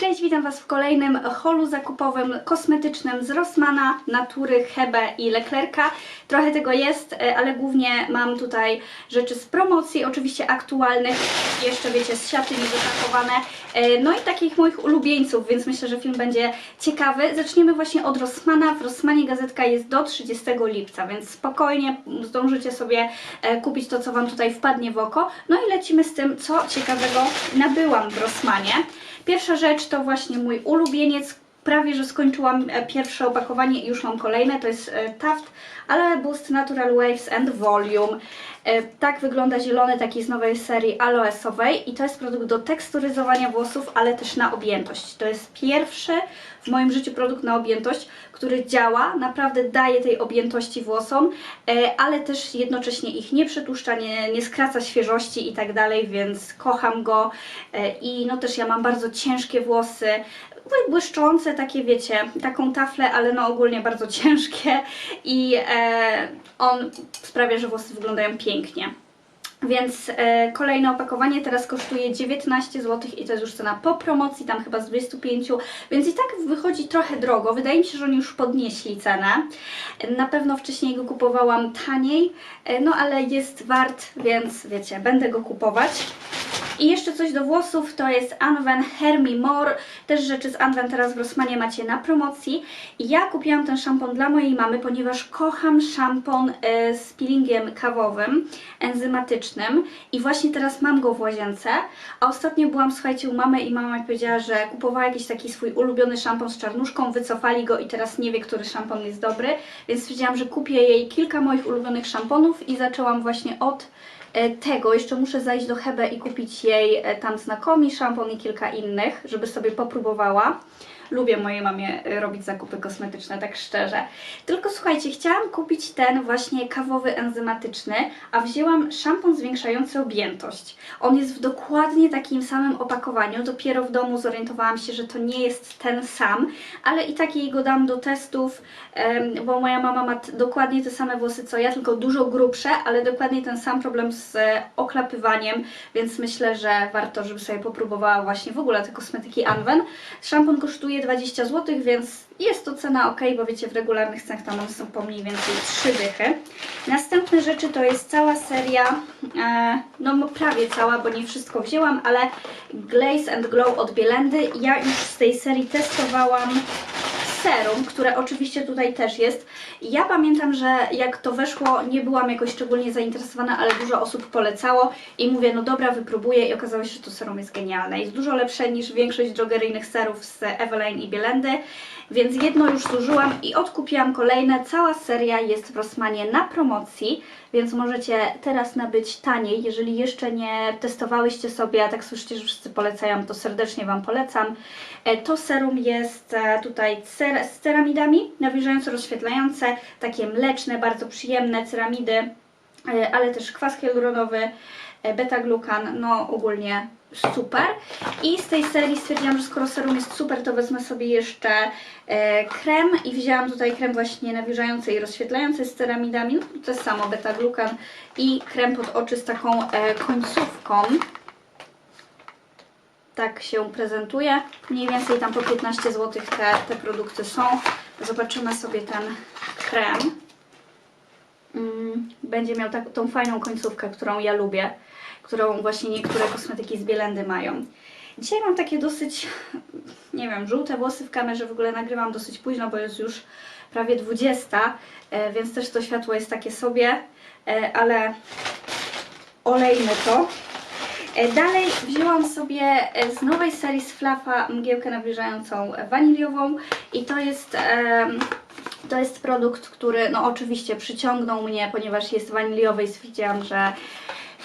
Cześć, witam Was w kolejnym holu zakupowym kosmetycznym z Rossmana, Natury, Hebe i Leclerca. Trochę tego jest, e, ale głównie mam tutaj rzeczy z promocji, oczywiście aktualnych, jeszcze wiecie, z siaty niewypakowane, e, no i takich moich ulubieńców, więc myślę, że film będzie ciekawy. Zaczniemy właśnie od Rossmana. W Rossmanie gazetka jest do 30 lipca, więc spokojnie zdążycie sobie e, kupić to, co Wam tutaj wpadnie w oko. No i lecimy z tym, co ciekawego nabyłam w Rossmanie. Pierwsza rzecz to właśnie mój ulubieniec. Prawie, że skończyłam e, pierwsze opakowanie i już mam kolejne. To jest e, Taft Aloe Boost Natural Waves and Volume. E, Tak wygląda zielony, taki z nowej serii aloesowej i to jest produkt do teksturyzowania włosów, ale też na objętość. To jest pierwszy w moim życiu produkt na objętość, który działa, naprawdę daje tej objętości włosom, ale też jednocześnie ich nie przetłuszcza, nie, nie skraca świeżości i tak dalej, więc kocham go i no też ja mam bardzo ciężkie włosy, błyszczące takie wiecie, taką taflę, ale no ogólnie bardzo ciężkie i e, on sprawia, że włosy wyglądają pięknie. Więc e, kolejne opakowanie teraz kosztuje 19 zł i to jest już cena po promocji, tam chyba z 25, więc i tak wychodzi trochę drogo. Wydaje mi się, że oni już podnieśli cenę. Na pewno wcześniej go kupowałam taniej, e, no ale jest wart, więc wiecie, będę go kupować. I jeszcze coś do włosów, to jest Anwen Hermi More. Też rzeczy z Anwen teraz w Rossmanie macie na promocji. Ja kupiłam ten szampon dla mojej mamy, ponieważ kocham szampon e, z peelingiem kawowym, enzymatycznym. I właśnie teraz mam go w łazience. A ostatnio byłam, słuchajcie, u mamy i mama mi powiedziała, że kupowała jakiś taki swój ulubiony szampon z czarnuszką, wycofali go i teraz nie wie, który szampon jest dobry. Więc stwierdziłam, że kupię jej kilka moich ulubionych szamponów i zaczęłam właśnie od tego. Jeszcze muszę zajść do Hebe i kupić jej e, tam znakomi szampon i kilka innych, żeby sobie popróbowała. Lubię mojej mamie e, robić zakupy kosmetyczne, tak szczerze. Tylko słuchajcie, chciałam kupić ten właśnie kawowy enzymatyczny, a wzięłam szampon zwiększający objętość. On jest w dokładnie takim samym opakowaniu. Dopiero w domu zorientowałam się, że to nie jest ten sam, ale i tak jej go dam do testów, bo moja mama ma dokładnie te same włosy co ja, tylko dużo grubsze, ale dokładnie ten sam problem z e, oklapywaniem, więc myślę, że warto, żeby sobie popróbowała właśnie w ogóle te kosmetyki Anwen. Szampon kosztuje 20 zł, więc jest to cena ok, bo wiecie, w regularnych cenach tam są po mniej więcej 3 dychy. Następne rzeczy to jest cała seria, e, no prawie cała, bo nie wszystko wzięłam, ale Glaze and Glow od Bielendy. Ja już z tej serii testowałam serum, które oczywiście tutaj też jest. Ja pamiętam, że jak to weszło, nie byłam jakoś szczególnie zainteresowana, ale dużo osób polecało i mówię, no dobra, wypróbuję i okazało się, że to serum jest genialne. Jest dużo lepsze niż większość drogeryjnych serów z Eveline i Bielendy, więc jedno już zużyłam i odkupiłam kolejne. Cała seria jest w Rossmanie na promocji, więc możecie teraz nabyć taniej. Jeżeli jeszcze nie testowałyście sobie, a tak słyszycie, że wszyscy polecają, to serdecznie Wam polecam. E, To serum jest e, tutaj cer z ceramidami, nawilżająco rozświetlające, takie mleczne, bardzo przyjemne ceramidy, e, ale też kwas hialuronowy, beta-glukan, no ogólnie super. I z tej serii stwierdziłam, że skoro serum jest super, to wezmę sobie jeszcze e, krem i wzięłam tutaj krem właśnie nawilżający i rozświetlający z ceramidami, to samo beta-glukan i krem pod oczy z taką e, końcówką tak się prezentuje. Mniej więcej tam po 15 zł te, te produkty są. Zobaczymy sobie ten krem. Mm, Będzie miał tak, tą fajną końcówkę, którą ja lubię, którą właśnie niektóre kosmetyki z Bielendy mają. Dzisiaj mam takie dosyć, nie wiem, żółte włosy w kamerze, w ogóle nagrywam dosyć późno, bo jest już prawie 20, e, więc też to światło jest takie sobie, e, ale olejmy to. E, Dalej wzięłam sobie z nowej serii z Flafa mgiełkę nawilżającą waniliową i to jest, to jest produkt, który no oczywiście przyciągnął mnie, ponieważ jest waniliowy i stwierdziłam, że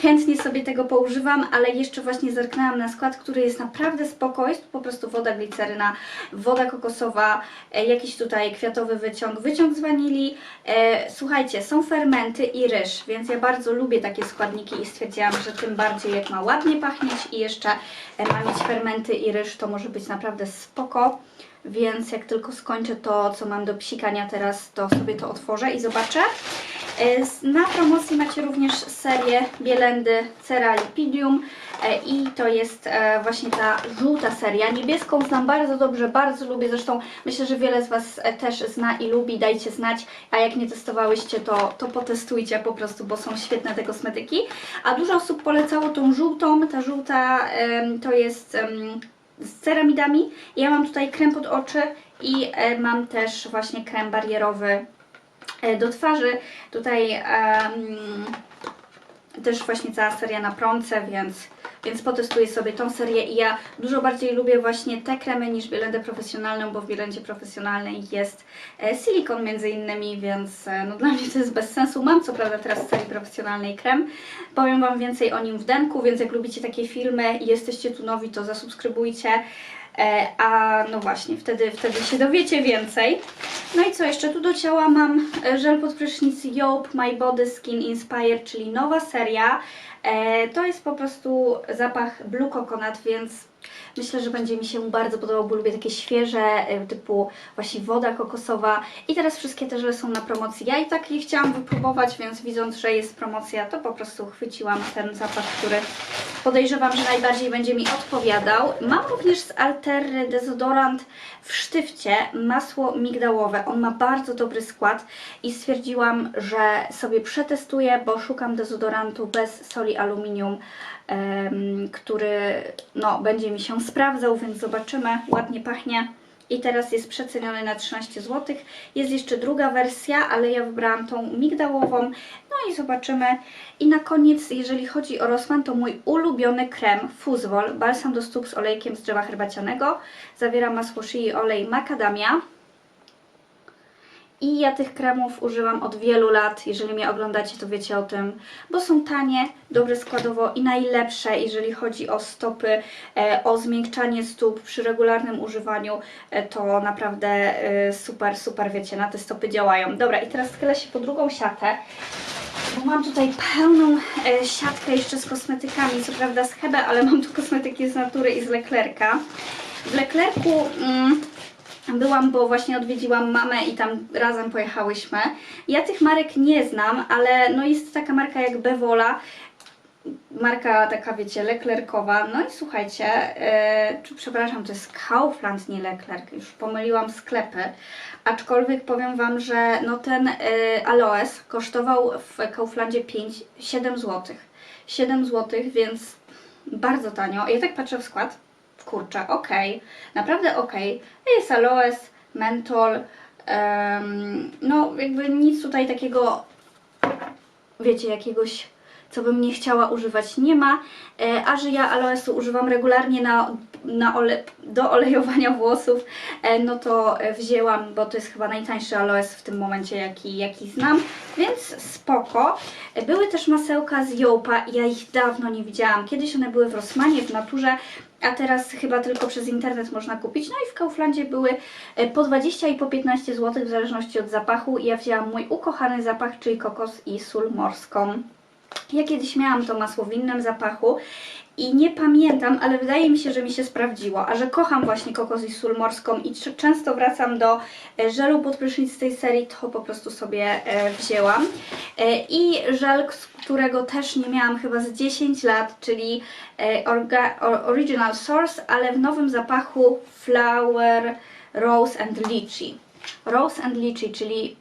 chętnie sobie tego poużywam, ale jeszcze właśnie zerknęłam na skład, który jest naprawdę spoko, jest po prostu woda gliceryna, woda kokosowa, e, jakiś tutaj kwiatowy wyciąg, wyciąg z wanilii. E, słuchajcie, są fermenty i ryż, więc ja bardzo lubię takie składniki i stwierdziłam, że tym bardziej jak ma ładnie pachnieć i jeszcze e, ma mieć fermenty i ryż, to może być naprawdę spoko. Więc jak tylko skończę to, co mam do psikania teraz, to sobie to otworzę i zobaczę. E, Na promocji macie również serię Bielendy Cera Lipidium e, i to jest e, właśnie ta żółta seria. Niebieską znam bardzo dobrze, bardzo lubię, zresztą myślę, że wiele z Was też zna i lubi, dajcie znać, a jak nie testowałyście, to, to potestujcie po prostu, bo są świetne te kosmetyki. A dużo osób polecało tą żółtą, ta żółta to jest z ceramidami. Ja mam tutaj krem pod oczy i mam też właśnie krem barierowy do twarzy. Tutaj em, też właśnie cała seria na promce, więc, więc potestuję sobie tą serię i ja dużo bardziej lubię właśnie te kremy niż bielendę profesjonalną, bo w bielendzie profesjonalnej jest e, silikon między innymi, więc e, no dla mnie to jest bez sensu. Mam co prawda teraz z serii profesjonalnej krem, powiem Wam więcej o nim w denku, więc jak lubicie takie filmy i jesteście tu nowi, to zasubskrybujcie. E, A no właśnie, wtedy, wtedy się dowiecie więcej. No i co jeszcze? Tu do ciała mam e, żel pod prysznic Job My Body Skin Inspired, czyli nowa seria. E, To jest po prostu zapach Blue Coconut, więc myślę, że będzie mi się bardzo podobał, bo lubię takie świeże, e, typu właśnie woda kokosowa. I teraz wszystkie te żele są na promocji. Ja i tak je chciałam wypróbować, więc widząc, że jest promocja, to po prostu chwyciłam ten zapach, który podejrzewam, że najbardziej będzie mi odpowiadał. Mam również z Alterry dezodorant w sztywcie, masło migdałowe. On ma bardzo dobry skład i stwierdziłam, że sobie przetestuję, bo szukam dezodorantu bez soli aluminium, em, który no, będzie mi się sprawdzał, więc zobaczymy. Ładnie pachnie. I teraz jest przeceniony na 13 zł. Jest jeszcze druga wersja, ale ja wybrałam tą migdałową. No i zobaczymy. I na koniec, jeżeli chodzi o Rossmann, to mój ulubiony krem Fuzwol, balsam do stóp z olejkiem z drzewa herbacianego. Zawiera masło shea i olej macadamia. I ja tych kremów używam od wielu lat. Jeżeli mnie oglądacie, to wiecie o tym, bo są tanie, dobre składowo i najlepsze, jeżeli chodzi o stopy, e, o zmiękczanie stóp przy regularnym używaniu. E, to naprawdę e, super, super, wiecie, na te stopy działają. Dobra, i teraz schylę się po drugą siatę. Bo mam tutaj pełną siatkę jeszcze z kosmetykami, co prawda z Hebe, ale mam tu kosmetyki z natury i z Leclerca. W Leclercu mm, byłam, bo właśnie odwiedziłam mamę i tam razem pojechałyśmy. Ja tych marek nie znam, ale no jest taka marka jak Bevola, marka taka wiecie, Leclercowa. No i słuchajcie, e, czy przepraszam, to jest Kaufland, nie Leclerc, już pomyliłam sklepy. Aczkolwiek powiem Wam, że no ten e, aloes kosztował w Kauflandzie 5, 7 zł. 7 zł, więc bardzo tanio. Ja tak patrzę w skład, kurczę, okej, naprawdę okej. Jest aloes, mentol, em, no jakby nic tutaj takiego, wiecie, jakiegoś co bym nie chciała używać nie ma, e, a że ja aloesu używam regularnie na, na ole, do olejowania włosów, e, no to e, wzięłam, bo to jest chyba najtańszy aloes w tym momencie, jaki, jaki znam, więc spoko. E, Były też masełka z Jołpa, ja ich dawno nie widziałam. Kiedyś one były w Rossmanie, w Naturze, a teraz chyba tylko przez internet można kupić. No i w Kauflandzie były e, po 20 i po 15 zł w zależności od zapachu. Ja wzięłam mój ukochany zapach, czyli kokos i sól morską. Ja kiedyś miałam to masło w innym zapachu i nie pamiętam, ale wydaje mi się, że mi się sprawdziło, a że kocham właśnie kokos i sól morską i często wracam do e, żelu pod prysznic z tej serii, to po prostu sobie e, wzięłam. E, I żel, którego też nie miałam chyba z 10 lat, czyli Original Source, ale w nowym zapachu Flower, Rose and Lychee. Rose and Lychee, czyli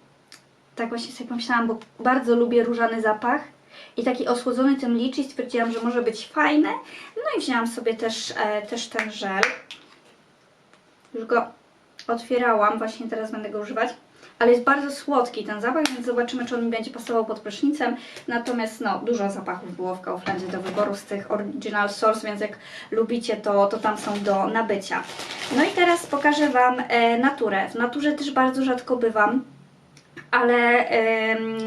tak właśnie sobie pomyślałam, bo bardzo lubię różany zapach i taki osłodzony tym liczy stwierdziłam, że może być fajne. No i wzięłam sobie też, e, też ten żel. Już go otwierałam, właśnie teraz będę go używać. Ale jest bardzo słodki ten zapach, więc zobaczymy, czy on mi będzie pasował pod prysznicem. Natomiast no, dużo zapachów było w Kauflandzie do wyboru z tych Original Source, więc jak lubicie, to, to tam są do nabycia. No i teraz pokażę Wam e, naturę. W naturze też bardzo rzadko bywam ale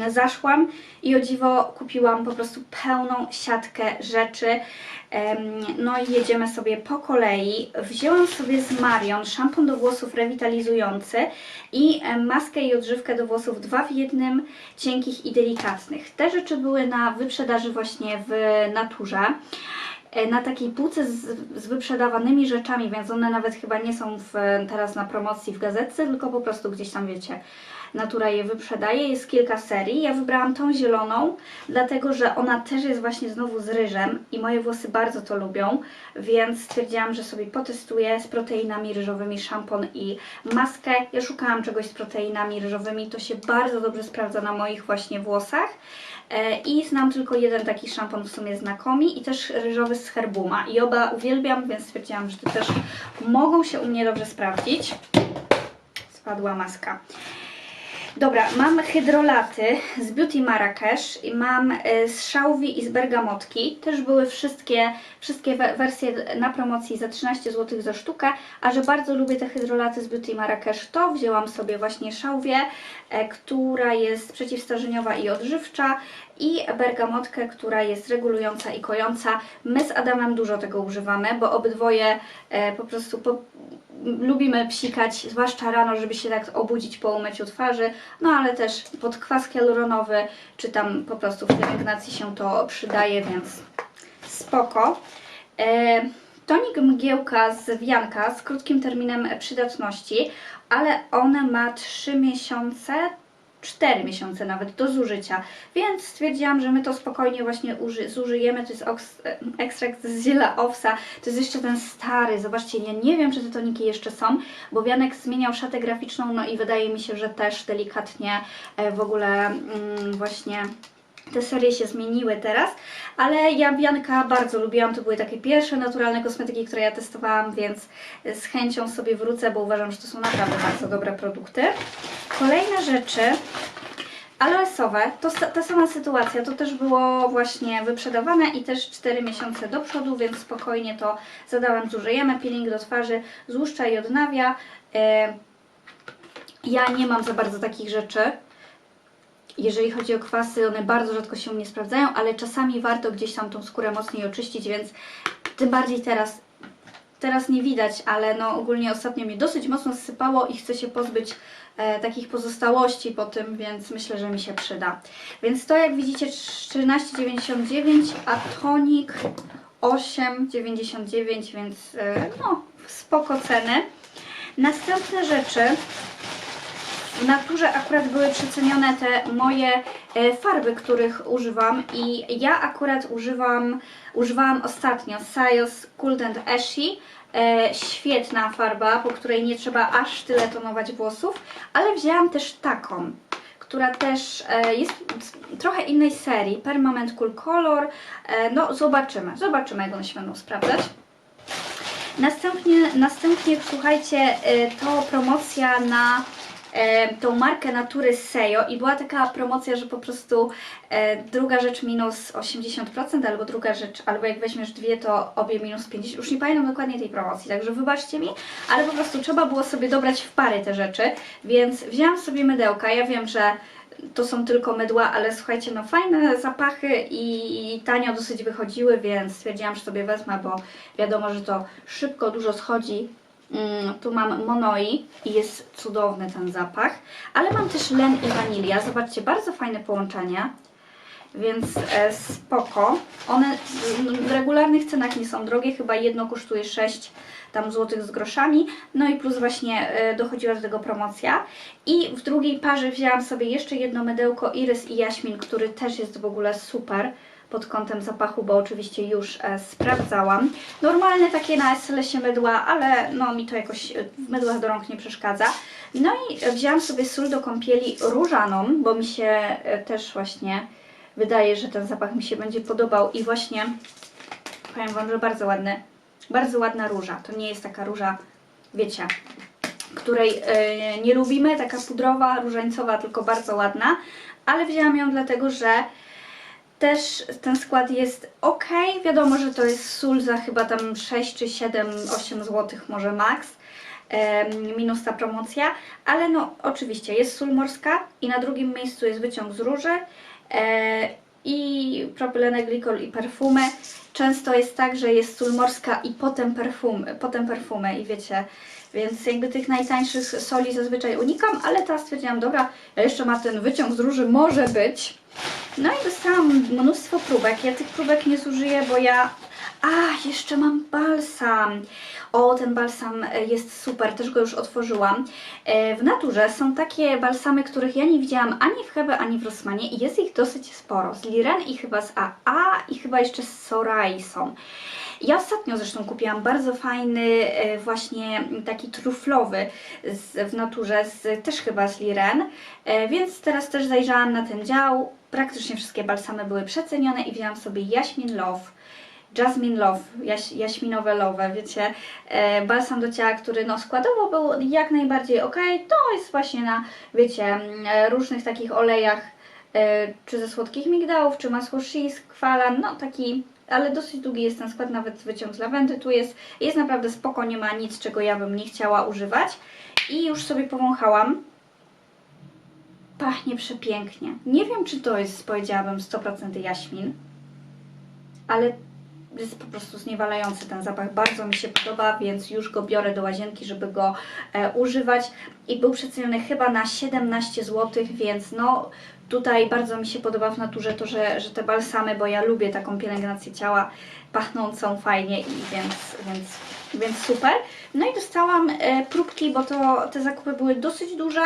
zaszłam i o dziwo kupiłam po prostu pełną siatkę rzeczy. No i jedziemy sobie po kolei. Wzięłam sobie z Marion szampon do włosów rewitalizujący i maskę i odżywkę do włosów dwa w jednym, cienkich i delikatnych. Te rzeczy były na wyprzedaży właśnie w naturze. e, na takiej półce z, z wyprzedawanymi rzeczami, więc one nawet chyba nie są w, teraz na promocji w gazetce, tylko po prostu gdzieś tam wiecie. Natura je wyprzedaje, jest kilka serii. Ja wybrałam tą zieloną, dlatego że ona też jest właśnie znowu z ryżem i moje włosy bardzo to lubią, więc stwierdziłam, że sobie potestuję z proteinami ryżowymi szampon i maskę. Ja szukałam czegoś z proteinami ryżowymi, to się bardzo dobrze sprawdza na moich właśnie włosach. E, I znam tylko jeden taki szampon w sumie z Nakomi i też ryżowy z Herbuma. I oba uwielbiam, więc stwierdziłam, że te też mogą się u mnie dobrze sprawdzić. Spadła maska. Dobra, mam hydrolaty z Beauty Marrakesh i mam e, z szałwi i z bergamotki. Też były wszystkie, wszystkie we- wersje na promocji za 13 zł za sztukę, a że bardzo lubię te hydrolaty z Beauty Marrakesh, to wzięłam sobie właśnie szałwię, e, która jest przeciwstarzeniowa i odżywcza i bergamotkę, która jest regulująca i kojąca. My z Adamem dużo tego używamy, bo obydwoje e, po prostu po, lubimy psikać, zwłaszcza rano, żeby się tak obudzić po umyciu twarzy, no ale też pod kwas hialuronowy, czy tam po prostu w pielęgnacji się to przydaje, więc spoko. E, tonik mgiełka z wianka z krótkim terminem przydatności, ale on ma 3 miesiące, 4 miesiące nawet do zużycia, więc stwierdziłam, że my to spokojnie właśnie uży, zużyjemy. To jest e, ekstrakt z ziela owsa, to jest jeszcze ten stary. Zobaczcie, ja nie wiem, czy te toniki jeszcze są, bo Wianek zmieniał szatę graficzną, no i wydaje mi się, że też delikatnie e, w ogóle mm, właśnie te serie się zmieniły teraz, ale ja Bianka bardzo lubiłam, to były takie pierwsze naturalne kosmetyki, które ja testowałam, więc z chęcią sobie wrócę, bo uważam, że to są naprawdę bardzo dobre produkty. Kolejne rzeczy, aloesowe, to ta sama sytuacja, to też było właśnie wyprzedawane i też 4 miesiące do przodu, więc spokojnie to zadałam, zużyjemy, peeling do twarzy, złuszcza i odnawia. E, Ja nie mam za bardzo takich rzeczy, jeżeli chodzi o kwasy, one bardzo rzadko się u mnie sprawdzają, ale czasami warto gdzieś tam tą skórę mocniej oczyścić, więc tym bardziej teraz, teraz nie widać, ale no ogólnie ostatnio mnie dosyć mocno zsypało i chcę się pozbyć takich pozostałości po tym, więc myślę, że mi się przyda. Więc to jak widzicie 13,99, a tonik 8,99, więc e, no spoko ceny. Następne rzeczy w naturze akurat były przecenione te moje e, farby, których używam i ja akurat używam, używałam ostatnio Sayos Cool and Ashy. E, świetna farba, po której nie trzeba aż tyle tonować włosów, ale wzięłam też taką, która też e, jest trochę innej serii, Permanent Cool Color. E, no zobaczymy, zobaczymy jak one się będą sprawdzać. Następnie, następnie słuchajcie, e, to promocja na tą markę natury Sejo i była taka promocja, że po prostu e, druga rzecz minus 80% albo druga rzecz, albo jak weźmiesz dwie to obie minus 50%, już nie pamiętam dokładnie tej promocji, także wybaczcie mi, ale po prostu trzeba było sobie dobrać w pary te rzeczy, więc wzięłam sobie mydełka, ja wiem, że to są tylko mydła, ale słuchajcie, no fajne zapachy i tanio dosyć wychodziły, więc stwierdziłam, że sobie wezmę, bo wiadomo, że to szybko dużo schodzi. Mm, tu mam Monoi i jest cudowny ten zapach, ale mam też len i wanilia. Zobaczcie, bardzo fajne połączenie, więc e, spoko. One w regularnych cenach nie są drogie, chyba jedno kosztuje 6 tam złotych z groszami, no i plus właśnie e, dochodziła do tego promocja. I w drugiej parze wzięłam sobie jeszcze jedno mydełko Iris i Jaśmin, który też jest w ogóle super pod kątem zapachu, bo oczywiście już e, sprawdzałam. Normalne takie na SLS-ie mydła, ale no mi to jakoś e, w mydłach do rąk nie przeszkadza. No i wzięłam sobie sól do kąpieli różaną, bo mi się e, też właśnie wydaje, że ten zapach mi się będzie podobał i właśnie powiem Wam, że bardzo ładny, bardzo ładna róża. To nie jest taka róża, wiecie, której nie lubimy, taka pudrowa, różańcowa, tylko bardzo ładna, ale wzięłam ją dlatego, że też ten skład jest ok. Wiadomo, że to jest sól za chyba tam 6 czy 7, 8 zł może max. Minus ta promocja, ale no oczywiście jest sól morska i na drugim miejscu jest wyciąg z róży e, i propylenek glikol i perfumy. Często jest tak, że jest sól morska i potem perfumy, potem perfumy i wiecie, więc jakby tych najtańszych soli zazwyczaj unikam, ale teraz stwierdziłam, dobra, jeszcze ma ten wyciąg z róży, może być. No i dostałam mnóstwo próbek. Ja tych próbek nie zużyję, bo ja A, jeszcze mam balsam. O, ten balsam e, jest super, też go już otworzyłam. E, W naturze są takie balsamy, których ja nie widziałam ani w Hebe, ani w Rossmanie i jest ich dosyć sporo. Z Liren i chyba z AA i chyba jeszcze z Sorai są. Ja ostatnio zresztą kupiłam bardzo fajny, e, właśnie taki truflowy z, w naturze, z, też chyba z Liren, więc teraz też zajrzałam na ten dział. Praktycznie wszystkie balsamy były przecenione i wzięłam sobie Jaśmin Love. Jasmine Love, jaś, jaśminowe love, wiecie, e, balsam do ciała, który no składowo był jak najbardziej ok, to jest właśnie na, wiecie, e, różnych takich olejach, e, czy ze słodkich migdałów, czy masło shea, kwalan, no taki, ale dosyć długi jest ten skład, nawet wyciąg z lawendy tu jest, jest naprawdę spoko, nie ma nic, czego ja bym nie chciała używać. I już sobie powąchałam, pachnie przepięknie, nie wiem czy to jest, powiedziałabym, 100% jaśmin, ale jest po prostu zniewalający ten zapach. Bardzo mi się podoba, więc już go biorę do łazienki, żeby go e, używać. I był przeceniony chyba na 17 zł, więc no tutaj bardzo mi się podoba w naturze to, że, że te balsamy, bo ja lubię taką pielęgnację ciała pachnącą fajnie i więc, więc, więc super. No i dostałam e, próbki, bo to te zakupy były dosyć duże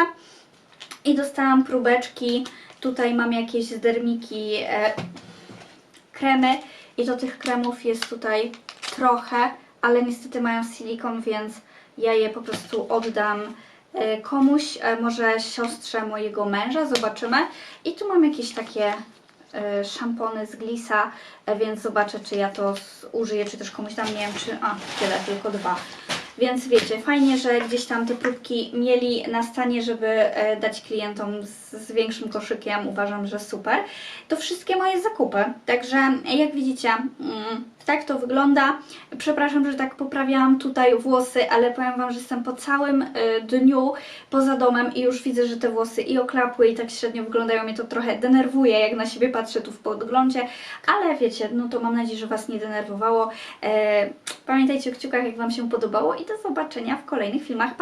i dostałam próbeczki. Tutaj mam jakieś z dermiki e, kremy i do tych kremów jest tutaj trochę, ale niestety mają silikon, więc ja je po prostu oddam e, komuś, e, może siostrze mojego męża, zobaczymy. I tu mam jakieś takie e, szampony z Glisa, e, więc zobaczę, czy ja to użyję, czy też komuś dam, nie wiem, czy... A, tyle, tylko dwa. Więc wiecie, fajnie, że gdzieś tam te próbki mieli na stanie, żeby e, dać klientom z, większym koszykiem. Uważam, że super. To wszystkie moje zakupy. Także jak widzicie, mm, tak to wygląda. Przepraszam, że tak poprawiałam tutaj włosy, ale powiem Wam, że jestem po całym y, dniu poza domem i już widzę, że te włosy i oklapły i tak średnio wyglądają. Mnie to trochę denerwuje, jak na siebie patrzę tu w podglądzie, ale wiecie, no to mam nadzieję, że Was nie denerwowało. E, pamiętajcie o kciukach, jak Wam się podobało i do zobaczenia w kolejnych filmach. Pa!